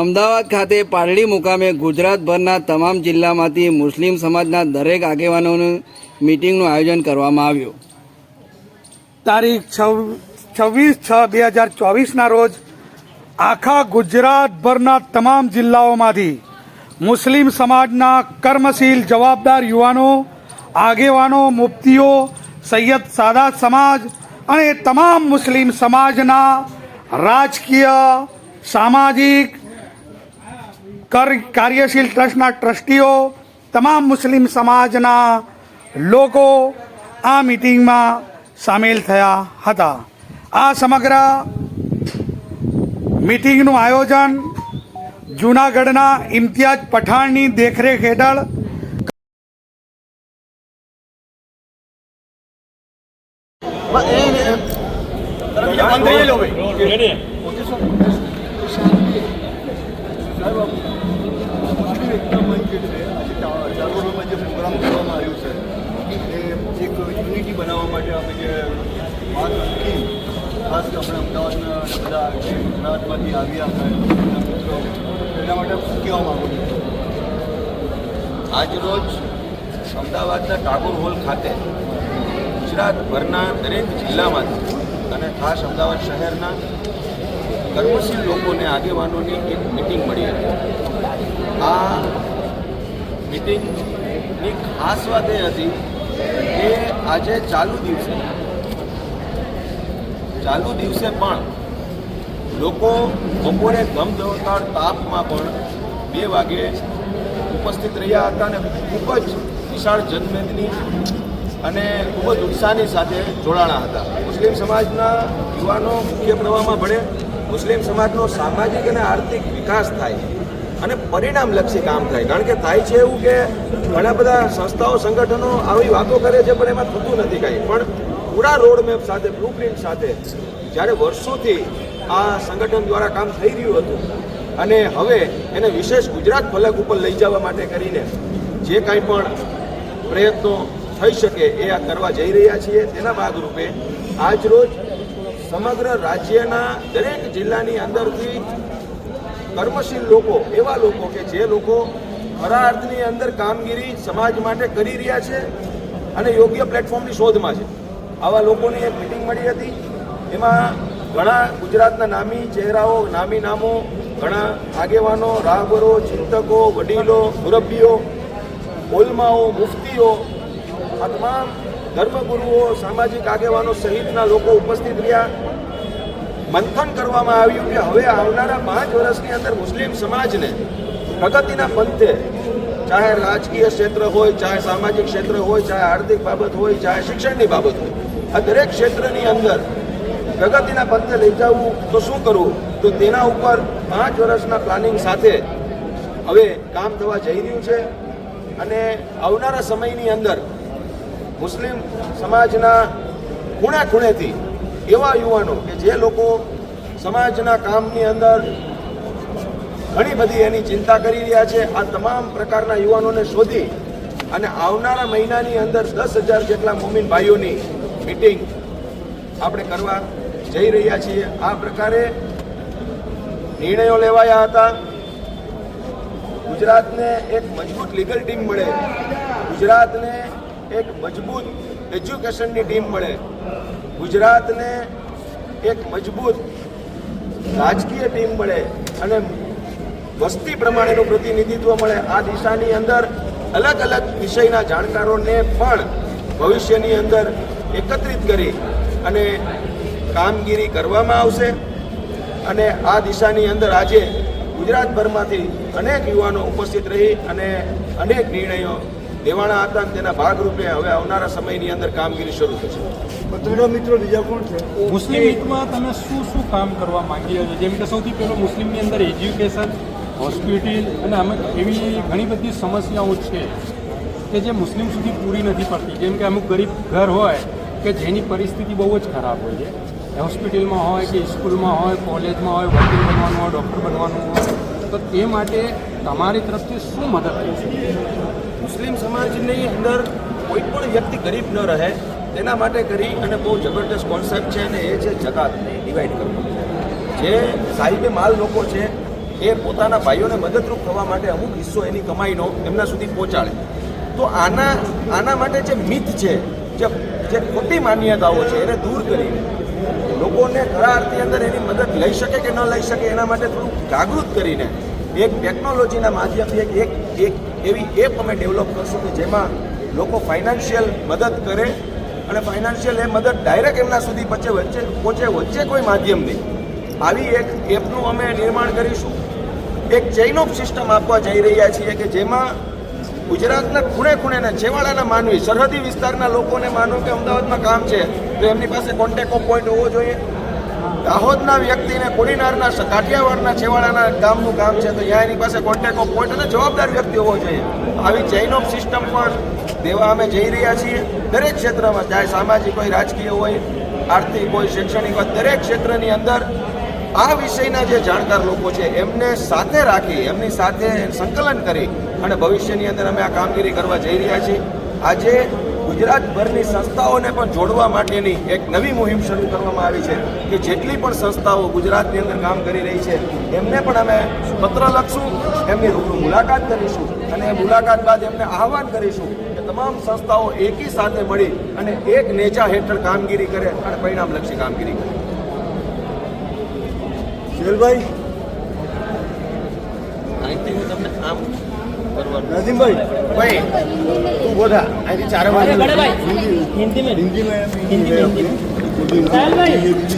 અમદાવાદ ખાતે પાલડી મુકામે ગુજરાતભરના તમામ જિલ્લામાંથી મુસ્લિમ સમાજના દરેક આગેવાનોનું મિટિંગનું આયોજન કરવામાં આવ્યું. તારીખ છવ્વીસ છ બે હજાર ચોવીસના રોજ આખા ગુજરાતભરના તમામ જિલ્લાઓમાંથી મુસ્લિમ સમાજના કર્મશીલ, જવાબદાર યુવાનો, આગેવાનો, મુફ્તીઓ, સૈયદ સાદા સમાજ અને તમામ મુસ્લિમ સમાજના રાજકીય, સામાજિક કાર્યશીલ ટ્રસ્ટના ટ્રસ્ટીઓ, તમામ મુસ્લિમ સમાજના લોકો આ મિટિંગમાં સામેલ થયા હતા. આ સમગ્ર મિટિંગનું આયોજન જૂનાગઢના ઇમ્તિયાજ પઠાણની દેખરેખ હેઠળ એકતા મંચ જે છે ટા- જે પ્રોગ્રામ કરવામાં આવ્યું છે, એ એક યુનિટી બનાવવા માટે અમે જે વાત મૂકી ખાસ આપણે અમદાવાદના બધા જે ગુજરાતમાંથી આવ્યા હતા મિત્રો, એના માટે કહેવા માગું છું? આજરોજ અમદાવાદના ટાગોર હોલ ખાતે ગુજરાતભરના દરેક જિલ્લામાંથી અને ખાસ અમદાવાદ શહેરના કર્મશીલ લોકોને, આગેવાનોની એક મિટિંગ મળી હતી. મિટિંગની ખાસ વાત એ હતી કે આજે ચાલુ દિવસે ચાલુ દિવસે પણ લોકો બપોરે ધમધમકાર તાપમાં પણ બે વાગે ઉપસ્થિત રહ્યા હતા અને ખૂબ જ વિશાળ જનમેદની અને ખૂબ જ ઉત્સાહની સાથે જોડાણા હતા. મુસ્લિમ સમાજના યુવાનો મુખ્ય પ્રવાહમાં ભળે મુસ્લિમ સમાજનો સામાજિક અને આર્થિક વિકાસ થાય. અને પરિણામલક્ષી કામ થાય. કારણ કે થાય છે એવું કે ઘણા બધા સંસ્થાઓ, સંગઠનો આવી વાતો કરે છે, પણ એમાં થતું નથી કાંઈ. પણ પૂરા રોડ મેપ સાથે બ્લુપ્રિન્ટ સાથે જ્યારે વર્ષોથી આ સંગઠન દ્વારા કામ થઈ રહ્યું હતું અને હવે એને વિશેષ ગુજરાત ફલક ઉપર લઈ જવા માટે કરીને જે કાંઈ પણ પ્રયત્નો થઈ શકે એ આ કરવા જઈ રહ્યા છીએ, તેના ભાગરૂપે આજ રોજ સમગ્ર રાજ્યના દરેક જિલ્લાની અંદરથી કર્મશીલ લોકો, એવા લોકો કે જે લોકો ખરા અર્થની અંદર કામગીરી સમાજ માટે કરી રહ્યા છે અને યોગ્ય પ્લેટફોર્મની શોધમાં છે. આવા લોકોની એક મિટિંગ મળી હતી. એમાં ઘણા ગુજરાતના નામી ચહેરાઓ, નામી નામો, ઘણા આગેવાનો, રાહબરો, ચિંતકો, વડીલો, મુરબ્બીઓ, ઓલમાઓ, મુફ્તીઓ, આ તમામ ધર્મગુરુઓ, સામાજિક આગેવાનો સહિતના લોકો ઉપસ્થિત રહ્યા. મંથન કરવામાં આવ્યું કે હવે આવનારા પાંચ વર્ષની અંદર મુસ્લિમ સમાજને પ્રગતિના પંથે ચાહે રાજકીય ક્ષેત્ર હોય, ચાહે સામાજિક ક્ષેત્ર હોય, ચાહે આર્થિક બાબત હોય, ચાહે શિક્ષણની બાબત હોય, આ દરેક ક્ષેત્રની અંદર પ્રગતિના પંથે લઈ જવું તો શું કરવું? તો તેના ઉપર પાંચ વર્ષના પ્લાનિંગ સાથે હવે કામ થવા જઈ રહ્યું છે અને આવનારા સમયની અંદર મુસ્લિમ સમાજના ખૂણે ખૂણેથી એવા યુવાનો કે જે લોકો સમાજના કામની અંદર ઘણી બધી એની ચિંતા કરી રહ્યા છે. આ તમામ પ્રકારના યુવાનોને શોધી અને આવનારા મહિનાની અંદર દસ હજાર જેટલા મોમિન ભાઈઓની મિટિંગ આપણે કરવા જઈ રહ્યા છીએ. આ પ્રકારે નિર્ણયો લેવાયા હતા. ગુજરાતને એક મજબૂત લીગલ ટીમ મળે. ગુજરાતને એક મજબૂત એજ્યુકેશનની ટીમ મળે. ગુજરાતને એક મજબૂત રાજકીય ટીમ મળે અને વસ્તી પ્રમાણેનું પ્રતિનિધિત્વ મળે, આ દિશાની અંદર અલગ અલગ વિષયના જાણકારોને પણ ભવિષ્યની અંદર એકત્રિત કરી અને કામગીરી કરવામાં આવશે. અને આ દિશાની અંદર આજે ગુજરાતભરમાંથી અનેક યુવાનો ઉપસ્થિત રહી અને અનેક નિર્ણયો લેવાના હતા અને તેના ભાગરૂપે હવે આવનારા સમયની અંદર કામગીરી શરૂ થશે. પત્રકાર મિત્રો બીજા કોણ છે? મુસ્લિમ હિતમાં તમે શું શું કામ કરવા માંગી રહ્યા છો? જેમ કે સૌથી પહેલું મુસ્લિમની અંદર એજ્યુકેશન હોસ્પિટલ અને અમુક એવી ઘણી બધી સમસ્યાઓ છે કે જે મુસ્લિમ સુધી પૂરી નથી પડતી. જેમ કે અમુક ગરીબ ઘર હોય કે જેની પરિસ્થિતિ બહુ જ ખરાબ હોય છે. હોસ્પિટલમાં હોય કે સ્કૂલમાં હોય કોલેજમાં હોય વકીલ બનવાનું હોય ડૉક્ટર બનવાનું હોય તો તે માટે તમારી તરફથી શું મદદ થઈ શકે? મુસ્લિમ અંદર કોઈ પણ વ્યક્તિ ગરીબ ન રહે, તેના માટે કરી અને બહુ જબરદસ્ત કોન્સેપ્ટ છે અને એ છે જકાત ડિવાઈડ કરવું. જે સાહિબે માલ લોકો છે, એ પોતાના ભાઈઓને મદદરૂપ થવા માટે અમુક હિસ્સો એની કમાઈનો એમના સુધી પહોંચાડે. તો આના આના માટે જે મિથ છે, જે જે ખોટી માન્યતાઓ છે, એને દૂર કરીને લોકોને ખરા અર્થની અંદર એની મદદ લઈ શકે કે ન લઈ શકે એના માટે થોડું જાગૃત કરીને એક ટેકનોલોજીના માધ્યમથી એક એક એવી એપ અમે ડેવલપ કરશું કે જેમાં લોકો ફાઇનાન્શિયલ મદદ કરે અને ફાઇનાન્શિયલ એ મદદ ડાયરેક્ટ એમના સુધી પચે વચ્ચે પહોંચે વચ્ચે કોઈ માધ્યમ નહીં. આવી એક એપનું અમે નિર્માણ કરીશું. એક ચેઇન ઓફ સિસ્ટમ આપવા જઈ રહ્યા છીએ કે જેમાં ગુજરાતના ખૂણે ખૂણેના છેવાડાના માનવી સરહદી વિસ્તારના લોકોને માનો કે અમદાવાદમાં કામ છે, તો એમની પાસે કોન્ટેક્ટ ઓફ પોઈન્ટ હોવો જોઈએ. દાહોદના વ્યક્તિને કોડીનારના કાઠિયાવાડના છેવાડાના ગામનું કામ છે, તો ત્યાં એની પાસે કોન્ટેક્ટ ઓફ પોઈન્ટ અને જવાબદાર વ્યક્તિ હોવો જોઈએ. આવી ચેઇન ઓફ સિસ્ટમ પણ દેવા અમે જઈ રહ્યા છીએ. દરેક ક્ષેત્રમાં, ચાહે સામાજિક હોય, રાજકીય હોય, આર્થિક હોય, શૈક્ષણિક હોય, દરેક ક્ષેત્રની અંદર આ વિષયના જે જાણકાર લોકો છે, એમને સાથે રાખી, એમની સાથે સંકલન કરી અને ભવિષ્યની અંદર અમે આ કામગીરી કરવા જઈ રહ્યા છીએ. આજે ગુજરાતભરની સંસ્થાઓને પણ જોડવા માટેની એક નવી મુહિમ શરૂ કરવામાં આવી છે કે જેટલી પણ સંસ્થાઓ ગુજરાતની અંદર કામ કરી રહી છે એમને પણ અમે પત્ર લખશું એમની રૂબરૂ મુલાકાત કરીશું અને મુલાકાત બાદ એમને આહવાન કરીશું કે તમામ સંસ્થાઓ એકી સાથે મળી અને એક નેજા હેઠળ કામગીરી કરે અને પરિણામલક્ષી કામગીરી કરે. શેલભાઈ? અહીંથી હું તમને આમ નજીમભાઈ ભાઈ. તું બોધા અહીંથી ચારે બાજુ હિન્દી મેં હિન્દી મેં હિન્દી મેં હિન્દી મેં હિન્દી